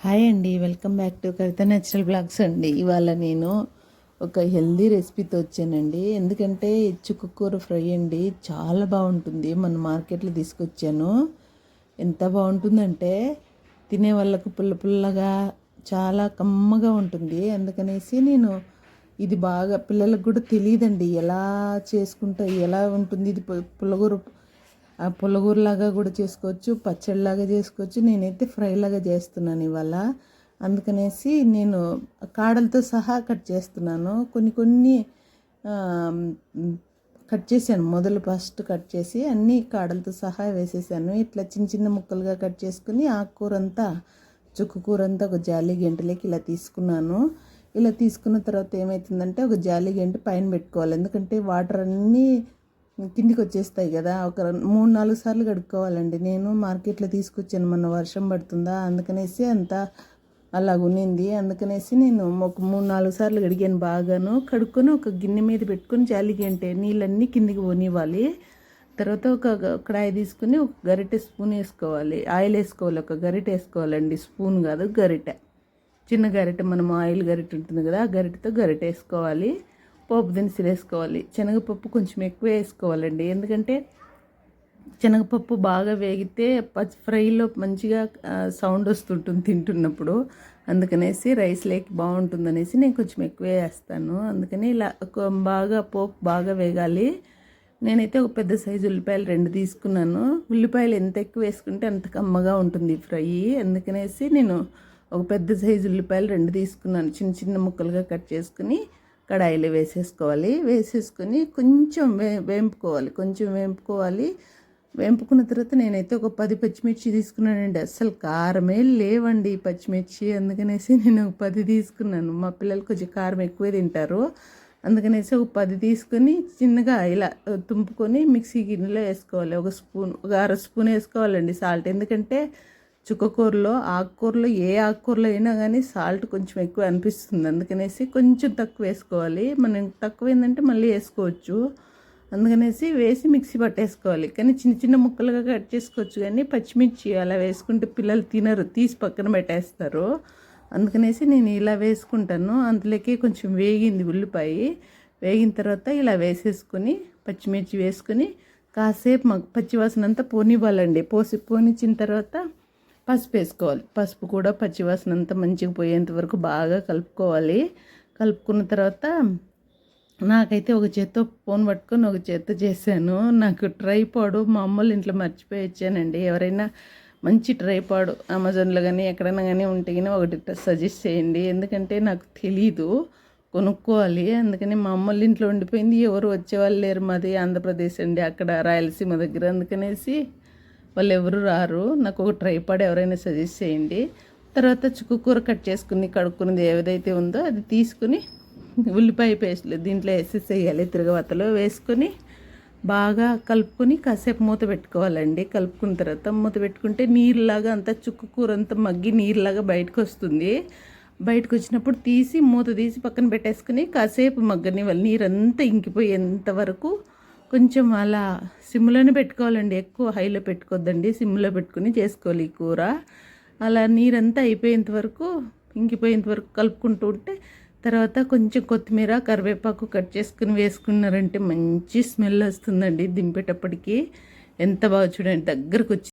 Hi అండి welcome back to Kavitha natural blogs అండి. ఇవాళ నేను ఒక హెల్దీ రెసిపీతో వచ్చానండి. ఎందుకంటే చుక్కకూర ఫ్రై అండి చాలా బాగుంటుంది. మన మార్కెట్లో తీసుకొచ్చాను. ఎంత బాగుంటుందంటే తినే వాళ్ళకు పుల్ల పుల్లగా చాలా కమ్మగా ఉంటుంది. అందుకనేసి నేను ఇది బాగా పిల్లలకు కూడా తెలియదండి. ఎలా చేసుకుంటా ఎలా ఉంటుంది ఇది పుల్లగూర ఆ కూడా చేసుకోవచ్చు పచ్చడిలాగా చేసుకోవచ్చు. నేనైతే ఫ్రైలాగా చేస్తున్నాను ఇవాళ. అందుకనేసి నేను కాడలతో సహా కట్ చేస్తున్నాను. కొన్ని కొన్ని కట్ చేశాను. మొదలు ఫస్ట్ కట్ చేసి అన్ని కాడలతో సహా వేసేసాను. ఇట్లా చిన్న చిన్న ముక్కలుగా కట్ చేసుకుని ఆకుకూర అంతా చుక్కు కూర అంతా ఒక జాలి గంటలోకి ఇలా తీసుకున్నాను. ఇలా తీసుకున్న తర్వాత ఏమవుతుందంటే ఒక జాలి గంట పైన పెట్టుకోవాలి. ఎందుకంటే వాటర్ అన్నీ కిందికి వచ్చేస్తాయి కదా. ఒక మూడు నాలుగు సార్లు కడుక్కోవాలండి. నేను మార్కెట్లో తీసుకొచ్చాను మొన్న వర్షం పడుతుందా? అందుకనేసి అంత అలా ఉన్నింది. అందుకనేసి నేను ఒక మూడు నాలుగు సార్లు కడిగాను బాగాను. కడుక్కొని ఒక గిన్నె మీద పెట్టుకొని జాలికి అంటే నీళ్ళన్నీ కిందికి పోనివ్వాలి. తర్వాత ఒక కడాయి తీసుకుని ఒక గరిటె స్పూన్ వేసుకోవాలి. ఆయిల్ వేసుకోవాలి. ఒక గరిటె వేసుకోవాలండి. స్పూన్ కాదు గరిటె. చిన్న గరిటె మనం ఆయిల్ గరిటె ఉంటుంది కదా ఆ గరిటెతో గరిటె వేసుకోవాలి. పోపు దినుసులు వేసుకోవాలి. శనగపప్పు కొంచెం ఎక్కువ వేసుకోవాలండి. ఎందుకంటే శనగపప్పు బాగా వేగితే పచ్చి ఫ్రైలో మంచిగా సౌండ్ వస్తుంటుంది తింటున్నప్పుడు. అందుకనేసి రైస్ లేక్ బాగుంటుందనేసి నేను కొంచెం ఎక్కువ వేస్తాను. అందుకని ఇలా బాగా పోపు బాగా వేగాలి. నేనైతే ఒక పెద్ద సైజు ఉల్లిపాయలు రెండు తీసుకున్నాను. ఉల్లిపాయలు ఎంత ఎక్కువ వేసుకుంటే అంత కమ్మగా ఉంటుంది ఫ్రై. అందుకనేసి నేను ఒక పెద్ద సైజు ఉల్లిపాయలు రెండు తీసుకున్నాను. చిన్న చిన్న ముక్కలుగా కట్ చేసుకుని కడాయిలో వేసేసుకోవాలి. వేసేసుకొని కొంచెం వే వేంపుకోవాలి. కొంచెం వేంపుకోవాలి. వేంపుకున్న తర్వాత నేనైతే ఒక పది పచ్చిమిర్చి తీసుకున్నానండి. అస్సలు కారమే లేవండి పచ్చిమిర్చి. అందుకనేసి నేను ఒక పది తీసుకున్నాను. మా పిల్లలు కొంచెం కారం ఎక్కువే తింటారు. అందుకనేసి ఒక పది తీసుకొని చిన్నగా ఇలా తుంపుకొని మిక్సీ గిన్నెలో వేసుకోవాలి. ఒక స్పూన్ ఒక అర స్పూన్ వేసుకోవాలండి సాల్ట్. ఎందుకంటే చుక్కకూరలో ఆకుకూరలో ఏ ఆకుకూరలో అయినా కానీ సాల్ట్ కొంచెం ఎక్కువ అనిపిస్తుంది. అందుకనేసి కొంచెం తక్కువ వేసుకోవాలి. మనం తక్కువ ఏంటంటే మళ్ళీ వేసుకోవచ్చు. అందుకనేసి వేసి మిక్సీ పట్టేసుకోవాలి. కానీ చిన్న చిన్న ముక్కలుగా కట్ చేసుకోవచ్చు కానీ పచ్చిమిర్చి అలా వేసుకుంటే పిల్లలు తినరు. తీసి పక్కన పెట్టేస్తారు. అందుకనేసి నేను ఇలా వేసుకుంటాను. అందులోకి కొంచెం వేగింది ఉల్లిపాయ. వేగిన తర్వాత ఇలా వేసేసుకొని పచ్చిమిర్చి వేసుకొని కాసేపు మాకు పచ్చివాసన అంతా పోనివ్వాలండి. పోసి పోనిచ్చిన తర్వాత పసుపు వేసుకోవాలి. పసుపు కూడా పచ్చివాసన అంతా మంచిగా పోయేంత వరకు బాగా కలుపుకోవాలి. కలుపుకున్న తర్వాత నాకైతే ఒక చేత్తో ఫోన్ పట్టుకొని ఒక చేత్తో చేశాను. నాకు ట్రైపాడు మా అమ్మలు ఇంట్లో మర్చిపోయి వచ్చానండి. ఎవరైనా మంచి ట్రైపాడు అమెజాన్లో కానీ ఎక్కడైనా కానీ ఉంటే కానీ ఒకటి సజెస్ట్ చేయండి. ఎందుకంటే నాకు తెలీదు కొనుక్కోవాలి. అందుకని మా అమ్మలు ఇంట్లో ఉండిపోయింది. ఎవరు వచ్చేవాళ్ళు లేరు మాది ఆంధ్రప్రదేశ్ అండి. అక్కడ రాయలసీమ దగ్గర. అందుకనేసి వాళ్ళు ఎవరు రారు. నాకు ఒక ట్రైపాడ్ ఎవరైనా సజెస్ట్ చేయండి. తర్వాత చుక్కుకూర కట్ చేసుకుని కడుక్కున్నది ఏదైతే ఉందో అది తీసుకుని ఉల్లిపాయ పేస్ట్లు దీంట్లో వేసేసేయాలి తిరగవతలో వేసుకొని బాగా కలుపుకొని కాసేపు మూత పెట్టుకోవాలండి. కలుపుకున్న తర్వాత మూత పెట్టుకుంటే నీరులాగా అంతా చుక్కకూర అంతా మగ్గి నీరులాగా బయటకు వస్తుంది. బయటకు వచ్చినప్పుడు తీసి మూత తీసి పక్కన పెట్టేసుకుని కాసేపు మగ్గని వాళ్ళు నీరంతా ఇంకిపోయేంత వరకు కొంచెం అలా సిమ్లోనే పెట్టుకోవాలండి. ఎక్కువ హైలో పెట్టుకోవద్దండి సిమ్లో పెట్టుకుని చేసుకోవాలి ఈ కూర. అలా నీరంతా అయిపోయేంత వరకు ఇంకిపోయేంత వరకు కలుపుకుంటూ ఉంటే తర్వాత కొంచెం కొత్తిమీర కరివేపాకు కట్ చేసుకుని వేసుకున్నారంటే మంచి స్మెల్ వస్తుందండి దింపేటప్పటికి. ఎంత బాగా చూడండి దగ్గరకు వచ్చి